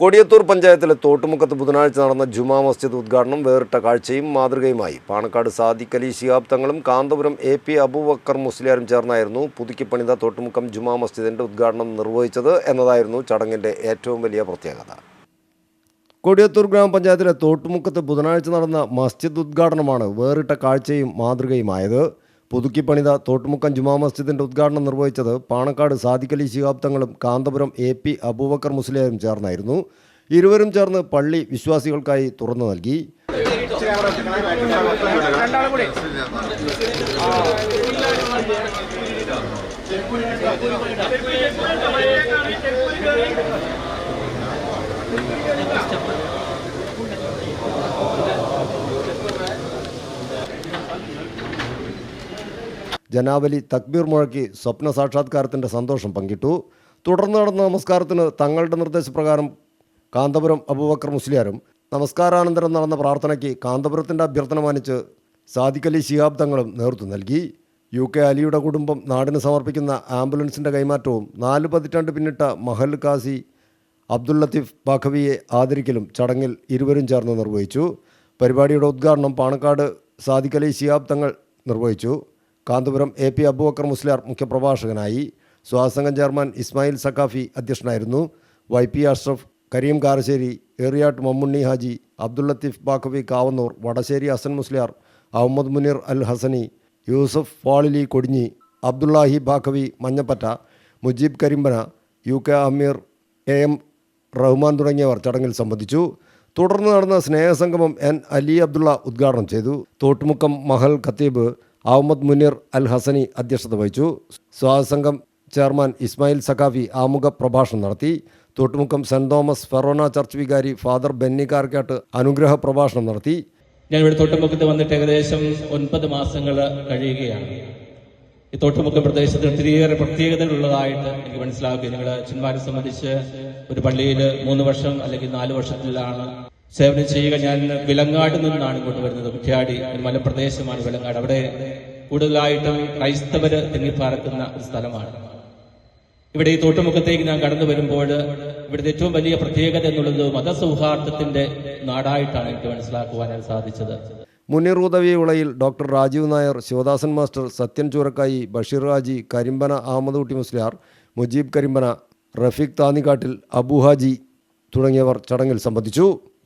കൊടിയത്തൂർ പഞ്ചായത്തിലെ തോട്ടുമുക്കത്ത് ബുധനാഴ്ച നടന്ന ജുമാ മസ്ജിദ് ഉദ്ഘാടനം വേറിട്ട കാഴ്ചയും മാതൃകയുമായി. പാണക്കാട് സാദിഖ് അലി ശിഹാബ് തങ്ങളും കാന്തപുരം എ പി അബൂബക്കർ മുസ്ലിയാരും ചേർന്നായിരുന്നു പുതുക്കി പണിത തോട്ടുമുക്കം ജുമാ മസ്ജിദിന്റെ ഉദ്ഘാടനം നിർവഹിച്ചത് എന്നതായിരുന്നു ചടങ്ങിന്റെ ഏറ്റവും വലിയ പ്രത്യേകത. കൊടിയത്തൂർ ഗ്രാമപഞ്ചായത്തിലെ തോട്ടുമുക്കത്ത് ബുധനാഴ്ച നടന്ന മസ്ജിദ് ഉദ്ഘാടനമാണ് വേറിട്ട കാഴ്ചയും മാതൃകയുമായത്. പുതുക്കി പണിത തോട്ടുമുക്കം ജുമാ മസ്ജിദിന്റെ ഉദ്ഘാടനം നിർവഹിച്ചത് പാണക്കാട് സാദിഖലി ശിഹാബ് തങ്ങളും കാന്തപുരം എ പി അബൂബക്കർ മുസ്ലിയാരും ചേർന്നായിരുന്നു. ഇരുവരും ചേർന്ന് പള്ളി വിശ്വാസികൾക്കായി തുറന്നു നൽകി. ജനാവലി തക്ബീർ മുഴക്കി സ്വപ്ന സാക്ഷാത്കാരത്തിന്റെ സന്തോഷം പങ്കിട്ടു. തുടർന്ന് നടന്ന നമസ്കാരത്തിന് തങ്ങളുടെ നിർദ്ദേശപ്രകാരം കാന്തപുരം അബൂബക്കർ മുസ്ലിയാരും നമസ്കാരാനന്തരം നടന്ന പ്രാർത്ഥനയ്ക്ക് കാന്തപുരത്തിന്റെ അഭ്യർത്ഥന മാനിച്ച് സാദിഖ് അലി ശിഹാബ് തങ്ങളും നേതൃത്വം നൽകി. യു കെ അലിയുടെ കുടുംബം നാടിന് സമർപ്പിക്കുന്ന ആംബുലൻസിന്റെ കൈമാറ്റവും നാല് പതിറ്റാണ്ട് പിന്നിട്ട മഹൽ കാസി അബ്ദുൽ ലത്തീഫ് ബാഖവിയെ ആദരിക്കലും ചടങ്ങിൽ ഇരുവരും ചേർന്ന് നിർവഹിച്ചു. പരിപാടിയുടെ ഉദ്ഘാടനം പാണക്കാട് സാദിഖ് അലി ശിഹാബ് തങ്ങൾ നിർവഹിച്ചു. കാന്തപുരം എ പി അബൂബക്കർ മുസ്ലിയാർ മുഖ്യപ്രഭാഷകനായി സ്വാസംഗം ചെയർമാൻ ഇസ്മായിൽ സഖാഫി അധ്യക്ഷനായിരുന്നു. Y P Ashraf Kareem Karassery Eriyad Mammunni Haji Abdul Latheef Baqavi Kavannur Vadasseri Hasan Musliyar Ahmed Muneer Al Hasani Yusuf Fazili Kodinhi Abdullahi Baqavi Manjappatta Mujeeb Karimbana U K Ameer A M Rahman തുടങ്ങിയവർ ചടങ്ങിൽ സംബന്ധിച്ചു. തുടർന്ന് നടന്ന സ്നേഹസംഗമം N Ali Abdulla ഉദ്ഘാടനം ചെയ്തു. തോട്ടുമുക്കം മഹൽ ഖത്തീബ് അഹമ്മദ് മുനീർ അൽ ഹസനി അധ്യക്ഷത വഹിച്ചു. സ്വാഗതസംഘം chairman Ismail Saqafi ആമുഖ പ്രഭാഷണം നടത്തി. Thottumukkam saint Thomas Forane church വികാരി ഫാദർ ബെന്നി കാർക്കാട്ട് അനുഗ്രഹ പ്രഭാഷണം നടത്തി. ഞാൻ ഇവിടെ തോട്ടുമുക്കത്ത് വന്നിട്ട് ഏകദേശം ഒൻപത് മാസങ്ങൾ കഴിയുകയാണ്. ഈ തോട്ടുമുക്കം പ്രദേശത്ത് ഒത്തിരിയേറെ പ്രത്യേകതകളുള്ളതായിട്ട് എനിക്ക് മനസ്സിലാക്കി നിങ്ങൾ അച്ഛന്മാരെ സംബന്ധിച്ച് ഒരു പള്ളിയിൽ മൂന്ന് വർഷം അല്ലെങ്കിൽ നാല് വർഷത്തിലാണ് സേവനം ചെയ്യുക. ഞാൻ വിലങ്ങാട് നിന്നാണ് ഇങ്ങോട്ട് വരുന്നത്. കുറ്റ്യാടി മലപ്രദേശമാണ് വിലങ്ങാട്. അവിടെ കൂടുതലായിട്ടും ക്രൈസ്തവര് തിങ്ങിപ്പാർക്കുന്ന ഒരു സ്ഥലമാണ്. ഇവിടെ ഈ തോട്ടുമുഖത്തേക്ക് ഞാൻ കടന്നു വരുമ്പോൾ ഇവിടുത്തെ ഏറ്റവും വലിയ പ്രത്യേകത എന്നുള്ളത് മതസൗഹാർദ്ദത്തിന്റെ നാടായിട്ടാണ് എനിക്ക് മനസ്സിലാക്കുവാനായി സാധിച്ചത്. മുനീർ ഉദവി ഉളയിൽ ഡോക്ടർ രാജീവ് നായർ ശിവദാസൻ മാസ്റ്റർ സത്യൻ ചൂരക്കായി ബഷീർ ഹാജി കരിമ്പന അഹമ്മദ് മുസ്ലിയാർ മുജീബ് കരിമ്പന റഫീഖ് താന്നിക്കാട്ടിൽ അബു ഹാജി തുടങ്ങിയവർ ചടങ്ങിൽ സംബന്ധിച്ചു.